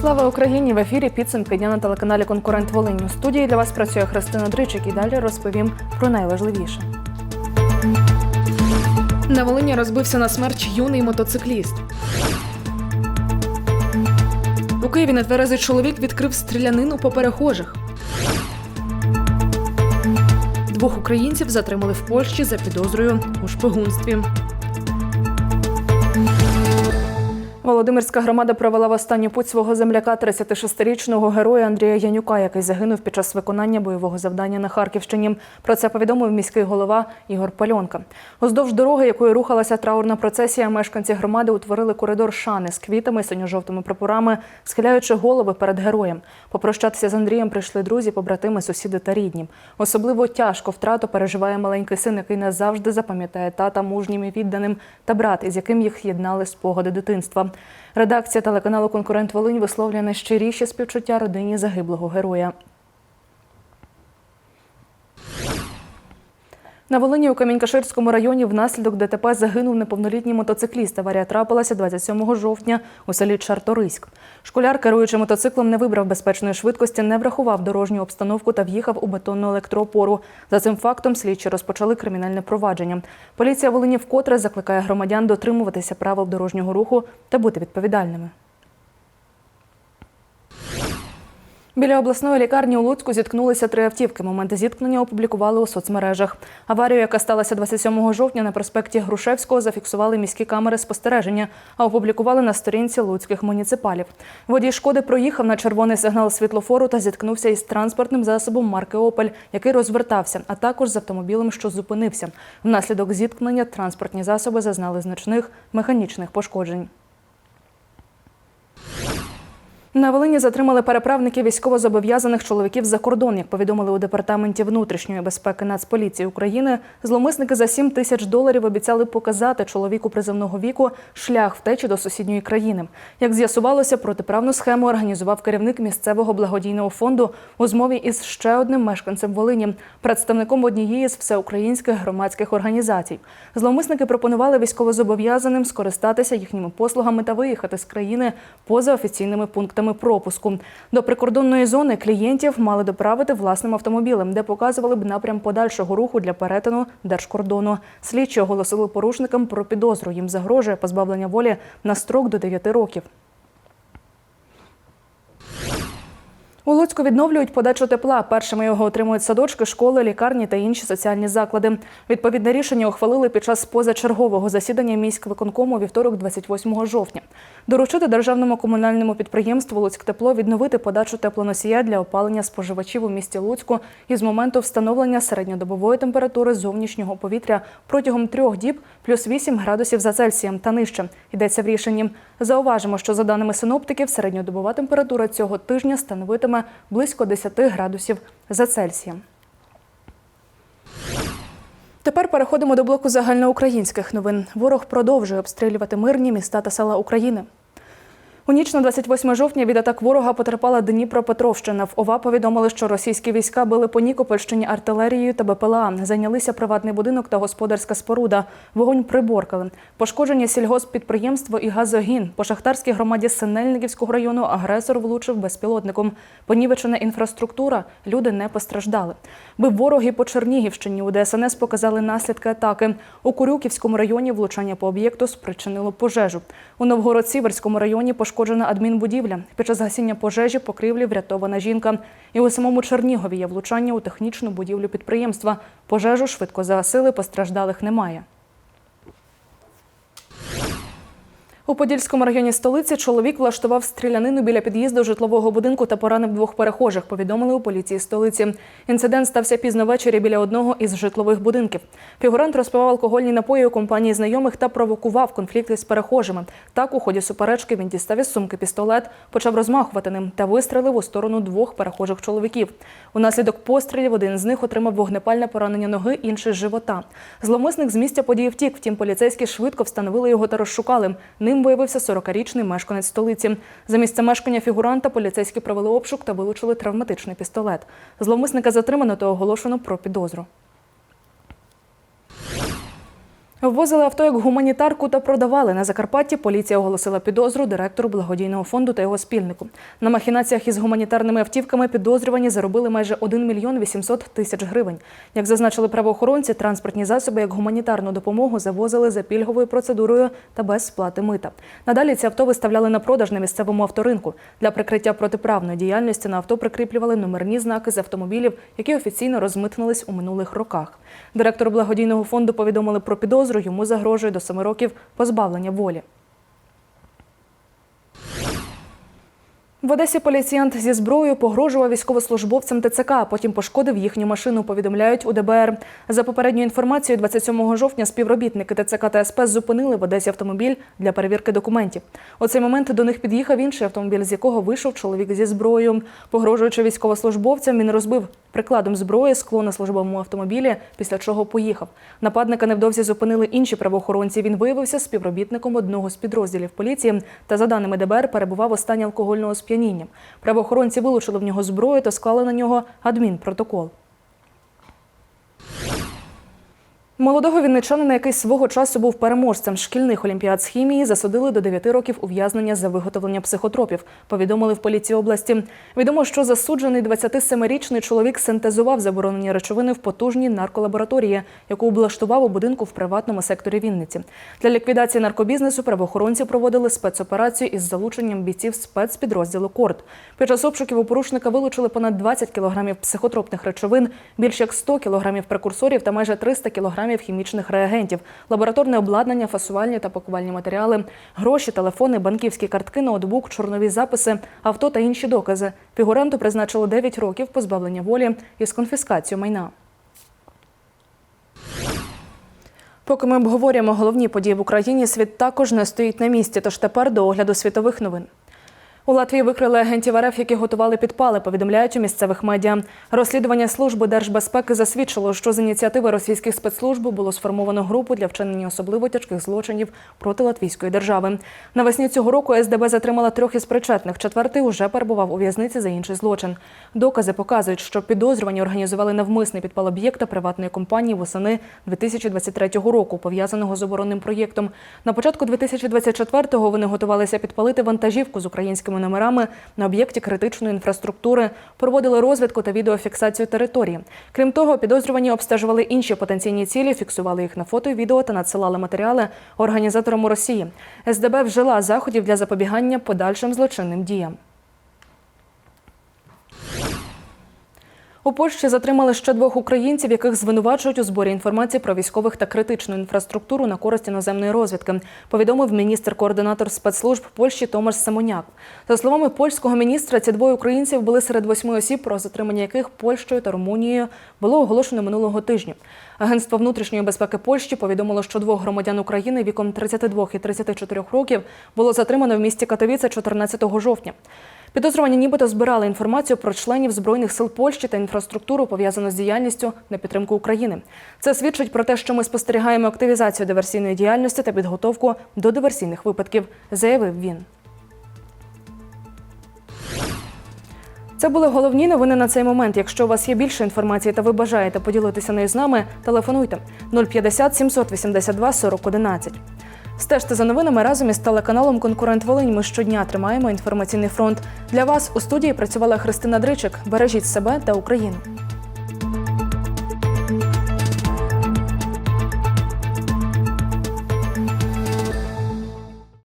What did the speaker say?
Слава Україні! В ефірі підсумки дня на телеканалі Конкурент Волинь. У студії для вас працює Христина Дричик і далі розповім про найважливіше. На Волині розбився на смерть юний мотоцикліст. У Києві нетверезий чоловік відкрив стрілянину по перехожих. Двох українців затримали в Польщі за підозрою у шпигунстві. Володимирська громада провела в останню путь свого земляка 36-річного героя Андрія Янюка, який загинув під час виконання бойового завдання на Харківщині. Про це повідомив міський голова Ігор Пальонка. Уздовж дороги, якою рухалася траурна процесія, мешканці громади утворили коридор шани з квітами, синьо-жовтими прапорами, схиляючи голови перед героєм. Попрощатися з Андрієм прийшли друзі, побратими, сусіди та рідні. Особливо тяжко втрату переживає маленький син, який назавжди запам'ятає тата мужнім і відданим та брат, із яким їх єднали спогади дитинства. Редакція телеканалу Конкурент Волинь висловлює найщиріші співчуття родині загиблого героя. На Волині у Камінькаширському районі внаслідок ДТП загинув неповнолітній мотоцикліст. Аварія трапилася 27 жовтня у селі Чарториськ. Школяр, керуючи мотоциклом, не вибрав безпечної швидкості, не врахував дорожню обстановку та в'їхав у бетонну електроопору. За цим фактом слідчі розпочали кримінальне провадження. Поліція Волині вкотре закликає громадян дотримуватися правил дорожнього руху та бути відповідальними. Біля обласної лікарні у Луцьку зіткнулися три автівки. Моменти зіткнення опублікували у соцмережах. Аварію, яка сталася 27 жовтня на проспекті Грушевського, зафіксували міські камери спостереження, а опублікували на сторінці луцьких муніципалів. Водій шкоди проїхав на червоний сигнал світлофору та зіткнувся із транспортним засобом марки Опель, який розвертався, а також з автомобілем, що зупинився. Внаслідок зіткнення транспортні засоби зазнали значних механічних пошкоджень. На Волині затримали переправників військовозобов'язаних чоловіків за кордон. Як повідомили у департаменті внутрішньої безпеки Нацполіції України, зловмисники за 7 тисяч доларів обіцяли показати чоловіку призовного віку шлях втечі до сусідньої країни. Як з'ясувалося, протиправну схему організував керівник місцевого благодійного фонду у змові із ще одним мешканцем Волині, представником однієї з всеукраїнських громадських організацій. Зловмисники пропонували військовозобов'язаним скористатися їхніми послугами та виїхати з країни поза офіційними пунктами пропуску. До прикордонної зони клієнтів мали доправити власним автомобілем, де показували б напрям подальшого руху для перетину держкордону. Слідчі оголосили порушникам про підозру. Їм загрожує позбавлення волі на строк до 9 років. У Луцьку відновлюють подачу тепла. Першими його отримують садочки, школи, лікарні та інші соціальні заклади. Відповідне рішення ухвалили під час позачергового засідання міськвиконкому вівторок, 28 жовтня. Доручити державному комунальному підприємству Луцьктепло відновити подачу теплоносія для опалення споживачів у місті Луцьку із моменту встановлення середньодобової температури зовнішнього повітря протягом трьох діб плюс 8 градусів за Цельсієм та нижче. Йдеться в рішенні. Зауважимо, що за даними синоптиків, середньодобова температура цього тижня становитиме близько 10 градусів за Цельсієм. Тепер переходимо до блоку загальноукраїнських новин. Ворог продовжує обстрілювати мирні міста та села України. У ніч на 28 жовтня від атак ворога потерпала Дніпропетровщина. В ОВА повідомили, що російські війська били по Нікопольщині артилерією та БПЛА. Зайнялися приватний будинок та господарська споруда. Вогонь приборкали. Пошкоджені сільгосппідприємство і газогін. По шахтарській громаді Синельниківського району агресор влучив безпілотником. Понівечена інфраструктура. Люди не постраждали. Бив ворог і по Чернігівщині. У ДСНС показали наслідки атаки. У Курюківському районі влучання по об'єкту спричинило пожежу. У Новгород-Сіверському районі пошкоджена адмінбудівля. Під час гасіння пожежі покрівлі врятована жінка. І у самому Чернігові є влучання у технічну будівлю підприємства. Пожежу швидко загасили, постраждалих немає. У Подільському районі столиці чоловік влаштував стрілянину біля під'їзду житлового будинку та поранив двох перехожих. Повідомили у поліції столиці. Інцидент стався пізно ввечері біля одного із житлових будинків. Фігурант розпивав алкогольні напої у компанії знайомих та провокував конфлікти з перехожими. Так, у ході суперечки він дістав із сумки пістолет, почав розмахувати ним та вистрелив у сторону двох перехожих чоловіків. Унаслідок пострілів один з них отримав вогнепальне поранення ноги, інший живота. Зловмисник з місця події втік. Втім, поліцейські швидко встановили його та розшукали. Ним виявився 40-річний мешканець столиці. За місце мешкання фігуранта поліцейські провели обшук та вилучили травматичний пістолет. Зловмисника затримано та оголошено про підозру. Ввозили авто як гуманітарку та продавали. На Закарпатті поліція оголосила підозру директору благодійного фонду та його спільнику. На махінаціях із гуманітарними автівками підозрювані заробили майже 1 мільйон 800 тисяч гривень. Як зазначили правоохоронці, транспортні засоби як гуманітарну допомогу завозили за пільговою процедурою та без сплати мита. Надалі ці авто виставляли на продаж на місцевому авторинку. Для прикриття протиправної діяльності на авто прикріплювали номерні знаки з автомобілів, які офіційно розмитнились у минулих роках. Директор благодійного фонду повідомили про підозру. Йому загрожує до семи років позбавлення волі. В Одесі поліціянт зі зброєю погрожував військовослужбовцям ТЦК, потім пошкодив їхню машину, повідомляють у ДБР. За попередньою інформацією, 27 жовтня співробітники ТЦК та СП зупинили в Одесі автомобіль для перевірки документів. У цей момент до них під'їхав інший автомобіль, з якого вийшов чоловік зі зброєю. Погрожуючи військовослужбовцям, він розбив прикладом зброї скло на службовому автомобілі, після чого поїхав. Нападника невдовзі зупинили інші правоохоронці. Він виявився співробітником одного з підрозділів поліції та, за даними ДБР, перебував у стані алкогольного сп'яніння. Правоохоронці вилучили в нього зброю та склали на нього адмінпротокол. Молодого вінничанина, який свого часу був переможцем шкільних олімпіад з хімії, засудили до 9 років ув'язнення за виготовлення психотропів. Повідомили в поліції області. Відомо, що засуджений 27-річний чоловік синтезував заборонені речовини в потужній нарколабораторії, яку облаштував у будинку в приватному секторі Вінниці. Для ліквідації наркобізнесу правоохоронці проводили спецоперацію із залученням бійців спецпідрозділу Корд. Під час обшуків у порушника вилучили понад 20 кілограмів психотропних речовин, більш як 100 кілограмів прекурсорів та майже 300 кілограмів хімічних реагентів, лабораторне обладнання, фасувальні та пакувальні матеріали, гроші, телефони, банківські картки, ноутбук, чорнові записи, авто та інші докази. Фігуранту призначили 9 років позбавлення волі із конфіскацією майна. Поки ми обговорюємо головні події в Україні, світ також не стоїть на місці. Тож тепер до огляду світових новин. У Латвії викрили агентів РФ, які готували підпали, повідомляють у місцевих медіа. Розслідування служби держбезпеки засвідчило, що з ініціативи російських спецслужб було сформовано групу для вчинення особливо тяжких злочинів проти латвійської держави. Навесні цього року СДБ затримала трьох із причетних. Четвертий уже перебував у в'язниці за інший злочин. Докази показують, що підозрювані організували навмисний підпал об'єкта приватної компанії восени 2023 року, пов'язаного з оборонним проєктом. На початку 2024-го вони готувалися підпалити вантажівку з українськими номерами на об'єкті критичної інфраструктури, проводили розвідку та відеофіксацію території. Крім того, підозрювані обстежували інші потенційні цілі, фіксували їх на фото відео та надсилали матеріали організаторам у Росії. СДБ вжила заходів для запобігання подальшим злочинним діям. У Польщі затримали ще двох українців, яких звинувачують у зборі інформації про військових та критичну інфраструктуру на користь іноземної розвідки. Повідомив міністр-координатор спецслужб Польщі Томаш Самоняк. За словами польського міністра, ці двоє українців були серед восьми осіб, про затримання яких Польщею та Румунією було оголошено минулого тижня. Агентство внутрішньої безпеки Польщі повідомило, що двох громадян України віком 32 і 34 років було затримано в місті Катовіце 14 жовтня. Підозрювані нібито збирали інформацію про членів збройних сил Польщі та інфраструктуру, пов'язану з діяльністю на підтримку України. Це свідчить про те, що ми спостерігаємо активізацію диверсійної діяльності та підготовку до диверсійних випадків, заявив він. Це були головні новини на цей момент. Якщо у вас є більше інформації та ви бажаєте поділитися нею з нами, телефонуйте 050 782 40 11. Стежте за новинами разом із телеканалом Конкурент Волинь. Ми щодня тримаємо інформаційний фронт. Для вас у студії працювала Христина Дричик. Бережіть себе та Україну.